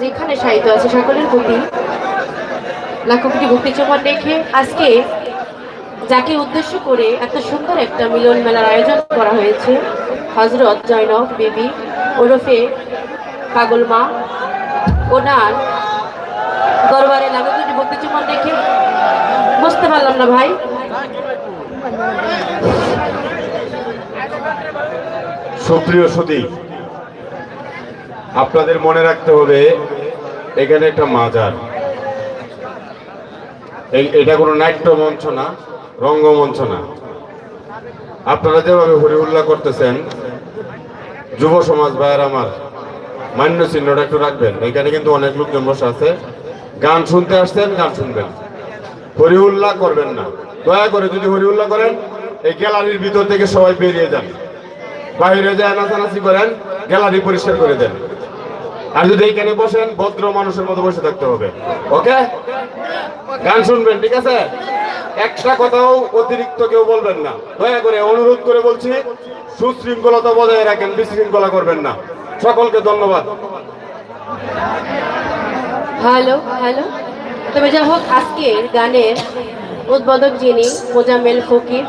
যেখানে সাহিত্য আছে সকলের প্রতি লাখো কোটি ভক্তি রেখে আজকে যাকে উদ্দেশ্য করে এত সুন্দর একটা মিলন মেলার আয়োজন করা হয়েছে হজরত জয়নব বেবি, ওরফে পাগল মা, ওনার দরবারে লাখো কোটি ভক্তি রেখে। বুঝতে পারলাম না ভাই। সুপ্রিয় সুদী আপনাদের মনে রাখতে হবে, এখানে একটা মাজার। এটা কোনো নাট্য মঞ্চ না, রঙ্গমঞ্চ না। আপনারা যেভাবে হরিহুল্লা করতেছেন, যুব সমাজ ভাইয়ের আমার, মান্য চিহ্নটা একটু রাখবেন। এখানে কিন্তু অনেক লোকজন বসে আছে। গান শুনতে আসছেন, গান শুনবেন। হরিউল্লাহ করবেন না। দয়া করে যদি হরিউল্লাহ করেন, এই গ্যালারির ভিতর থেকে সবাই বেরিয়ে যান। বাইরে যায় নাচানাচি করেন, গ্যালারি পরিষ্কার করে দেন। আর যদি এইখানে বসেন, ভদ্র মানুষের মতো বসে থাকতে হবে। ওকে? গান শুনবেন, ঠিক আছে? একটা কথাও অতিরিক্ত কেউ বলবেন না। দয়া করে অনুরোধ করে বলছি, সুশৃঙ্খলতা বজায় রাখেন, বিশৃঙ্খলা করবেন না। সকলকে ধন্যবাদ। Hello hello. তবে যাই হোক, আজকের গানের উদ্বোধক যিনি, মোজাম্মেল ফকির,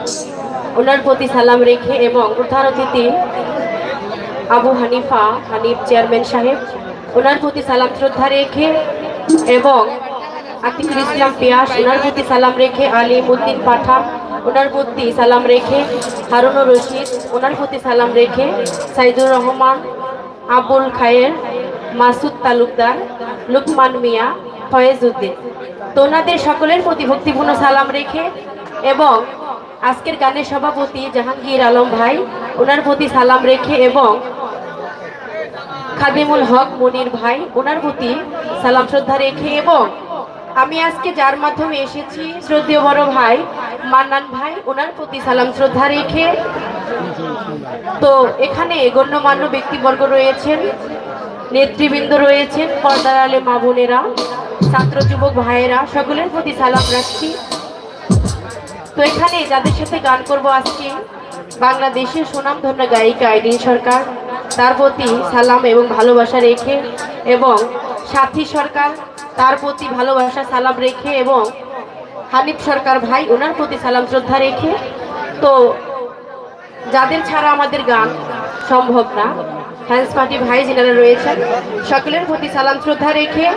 ওনার প্রতি সালাম রেখে এবং প্রধান অতিথি আবু হানিফা, হানিফ চেয়ারম্যান সাহেব ওনার প্রতি সালাম শ্রদ্ধা রেখে এবং আতিকুল ইসলাম পিয়াস, ওনার প্রতি সালাম রেখে আলিম উদ্দিন পাঠান ওনার প্রতি সালাম রেখে হারুনুর রশিদ, ওনার প্রতি সালাম রেখে সাইদুর রহমান, আবুল খায়ের, মাসুদ তালুকদার, লুকমান মিয়া, ফয়েজ উদ্দিন। তো ওনাদের সকলের প্রতি ভক্তিপূর্ণ সালাম রেখে এবং আজকের গানের সভাপতি জাহাঙ্গীর আলম ভাই, ওনার প্রতি সালাম রেখে এবং খাদিমুল হক মনির ভাই, ওনার প্রতি সালাম, শ্রদ্ধা রেখে এবং আমি আজকে যার মাধ্যমে এসেছি, শ্রদ্ধেয় বড় ভাই মান্নান ভাই, ওনার প্রতি সালাম, শ্রদ্ধা রেখে। তো এখানে গণ্যমান্য ব্যক্তিবর্গ রয়েছেন, নেতৃবৃন্দ রয়েছেন, পর্দার আলে মা বোনেরা, ছাত্র যুবক ভাইয়েরা, সকলের প্রতি সালাম রাখছি। তো এখানে যাদের সাথে গান করব আজকে, বাংলাদেশের সুনামধন্য গায়িকা আইডিন সরকার। তার প্রতি সালাম এবং ভালোবাসা রেখে এবং সাথী সরকার তার প্রতি ভালোবাসা সালাম রেখে এবং হানিফ সরকার ভাই ওনার প্রতি সালাম শ্রদ্ধা রেখে। তো যাদের ছাড়া আমাদের গান সম্ভব না হ্যান্স পার্টি ভাই যেনারা রয়েছেন, সকলের প্রতি সালাম শ্রদ্ধা রেখে।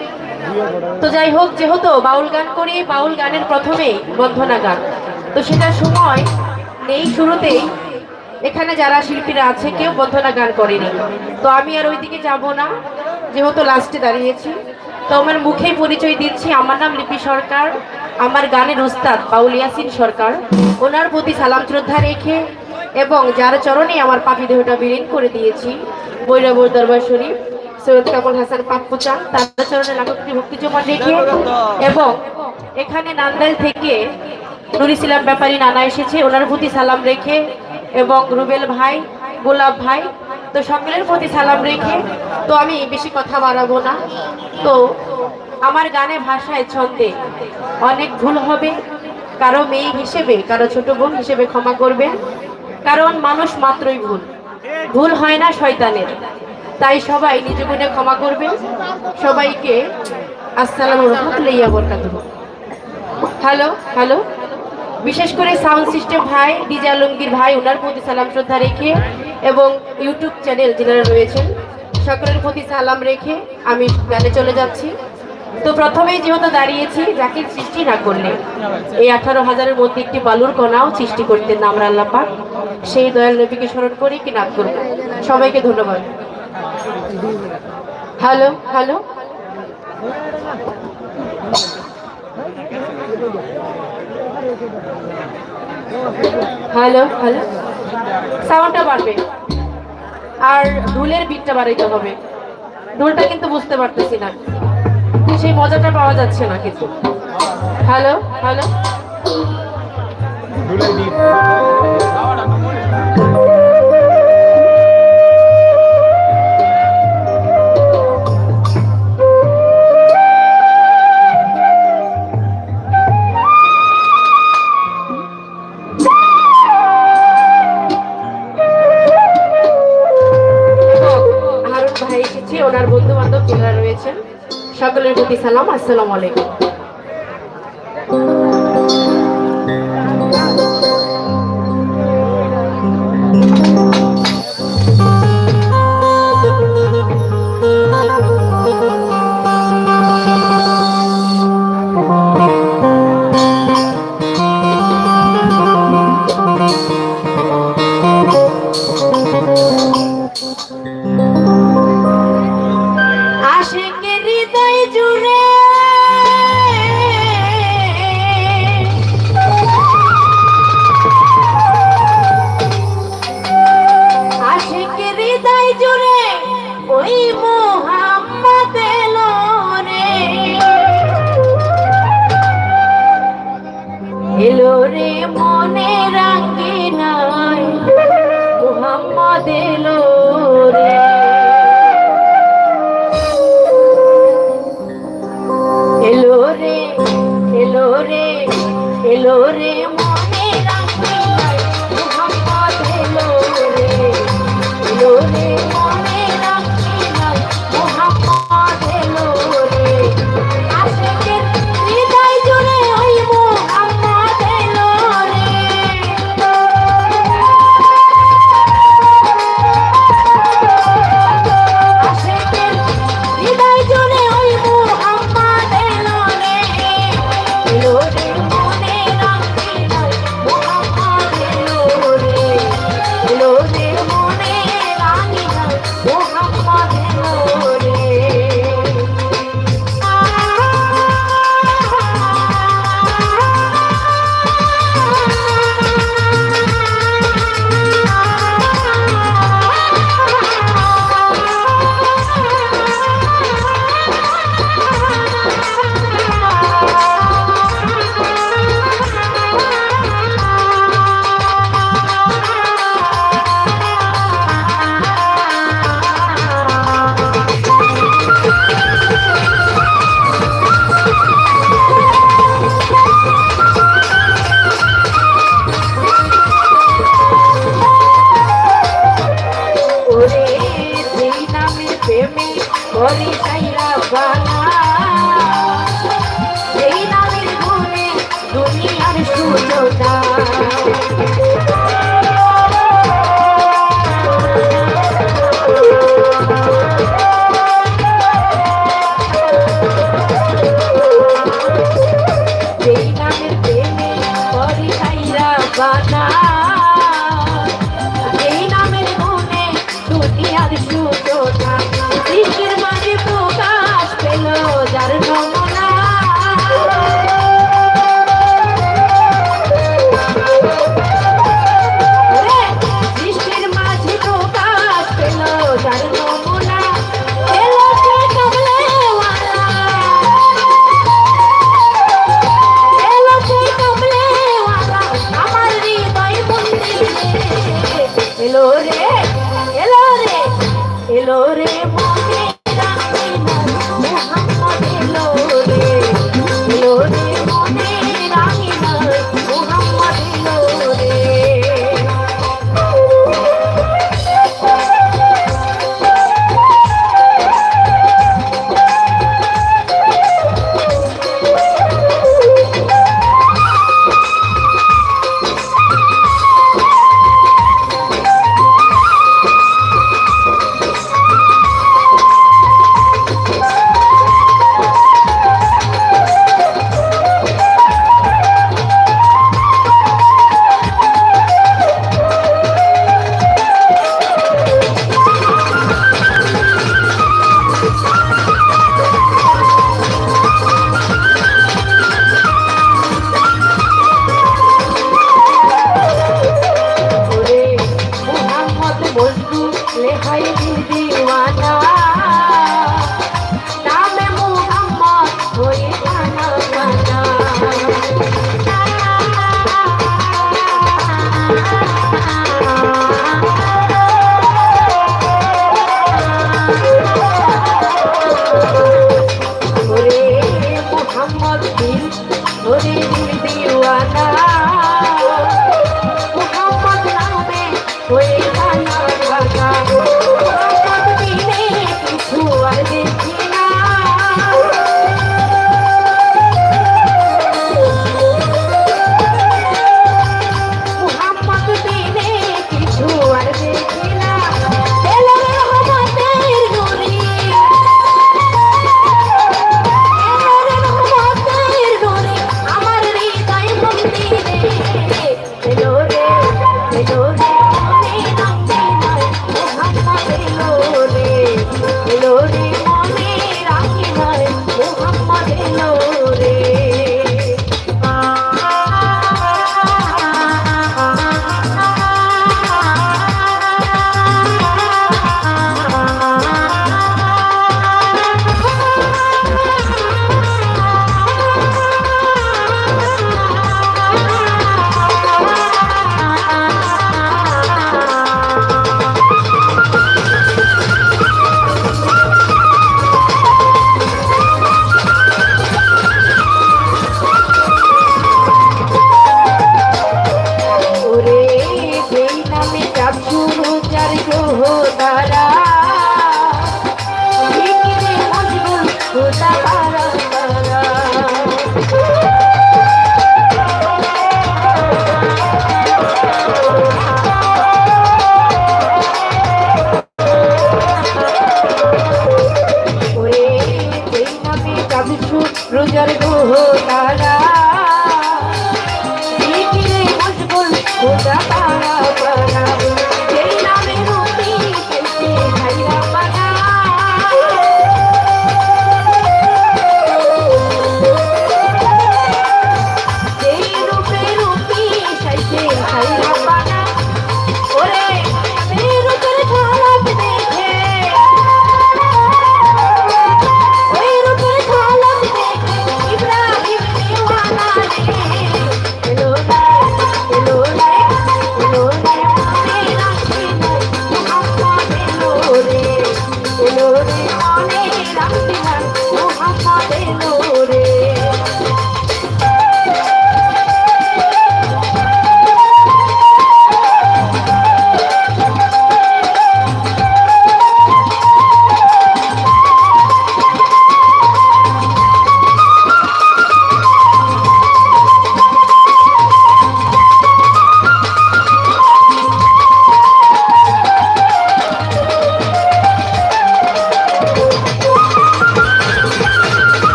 তো যাই হোক, যেহেতু বাউল গান করি, বাউল গানের প্রথমেই বন্ধনা গান। তো সেটার সময় নেই, শুরুতেই এখানে যারা শিল্পীরা আছে, কেউ বন্ধনা গান করেনি। তো আমি আর ওইদিকে যাব না, যেহেতু লাস্টে দাঁড়িয়েছি। তো আমার মুখেই পরিচয় দিচ্ছি, আমার নাম লিপি সরকার, আমার গানের উস্তাদ বাউল ইয়াসিন সরকার। ওনার প্রতি সালাম শ্রদ্ধা রেখে এবং যার চরণে আমার পাপি দেহটা বিলীন করে দিয়েছি, বৈরবর দরবার শরীফ, সৈয়দ কামল হাসান পাপ্পুচান তার চরণে লাখটি ভক্তি জমা রেখে এবং এখানে নান্দাইল থেকে নুর ইসলাম ব্যাপারী নানা এসেছে, ওনার প্রতি সালাম রেখে এবং রুবেল ভাই, গোলাপ ভাই, তো সকলের প্রতি সালাম রেখে তো আমি বেশি কথা বাড়াবো না। তো আমার গানে ভাষায় ছন্দে অনেক ভুল হবে, কারও মেয়ে হিসেবে, কারও ছোট বোন হিসেবে ক্ষমা করবেন, কারণ মানুষ মাত্রই ভুল। ভুল হয় না শয়তানের, তাই সবাই নিজ গুণে ক্ষমা করবেন। সবাইকে আসসালামু হ্যালো হ্যালো বিশেষ করে সাউন্ড সিস্টেম ভাই, ডিজে আলমগীর ভাই, ওনার প্রতি সালাম শ্রদ্ধা রেখে এবং ইউটিউব চ্যানেল যারা রয়েছেন, সকলের প্রতি সালাম রেখে আমি গানে চলে যাচ্ছি। তো প্রথমেই যেহেতু দাঁড়িয়েছি যাকে সৃষ্টি না করলে, এই আঠারো হাজারের মধ্যে একটি বালুর কণাও সৃষ্টি করতেন না আমরা আল্লাহ পাক। সেই দয়াল নবীকে স্মরণ করি কি নাম করব? সবাইকে ধন্যবাদ। Hello hello. Hello hello. সাউন্ডটা বাড়বে। আর ঢুলের বিটটা বাড়াইতে হবে। ঢুলটা কিন্তু বুঝতে পারতেছি না। সেই মজাটা পাওয়া যাচ্ছে না কিন্তু। হ্যালো হ্যালো সকলের প্রতি সালাম আসসালামু আলাইকুম। down.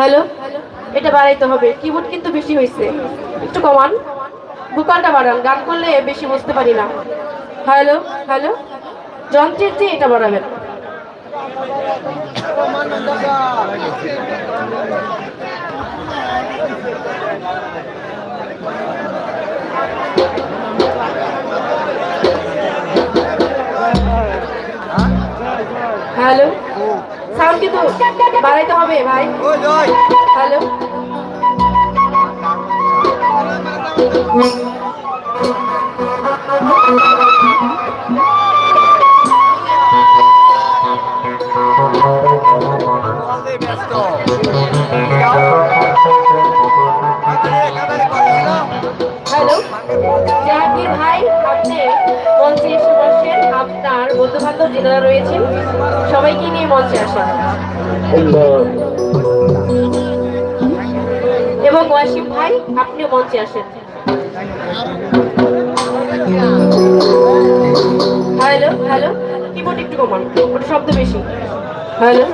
হ্যালো? এটা বাড়াইতে হবে। কিবোর্ড কিন্তু বেশি হয়েছে একটু কমান। ভোকালটা বাড়ান। গান করলে বেশি বুঝতে পারি না। হ্যালো? হ্যালো? যন্ত্রের চেয়ে এটা বাড়াবেন। হ্যালো? সাউন্ড কিন্তু বাড়াইতে হবে ভাই হ্যালো Thank you. মধ্যভারত জেনারা রয়েছেন। সবাইকে নিয়ে মঞ্চে আসেন এবং ওয়াসিম ভাই আপনি মঞ্চে আসেন। Hello hello. কিবোর্ড একটু কমান, ওটা শব্দ বেশি। হ্যালো।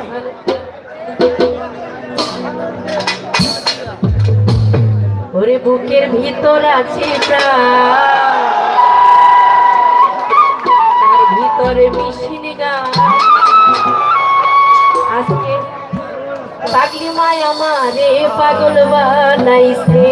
ওরে বুকের ভিতর আছে প্রাণ। ঘরে মিশিনি গান আজকে পাগলি মায় আমার পাগল বানাইছে।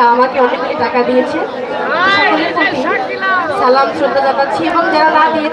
যারা আমাকে অনেকগুলি টাকা দিয়েছে। সালাম শ্রদ্ধা জানাচ্ছি এবং যারা না দিয়েছে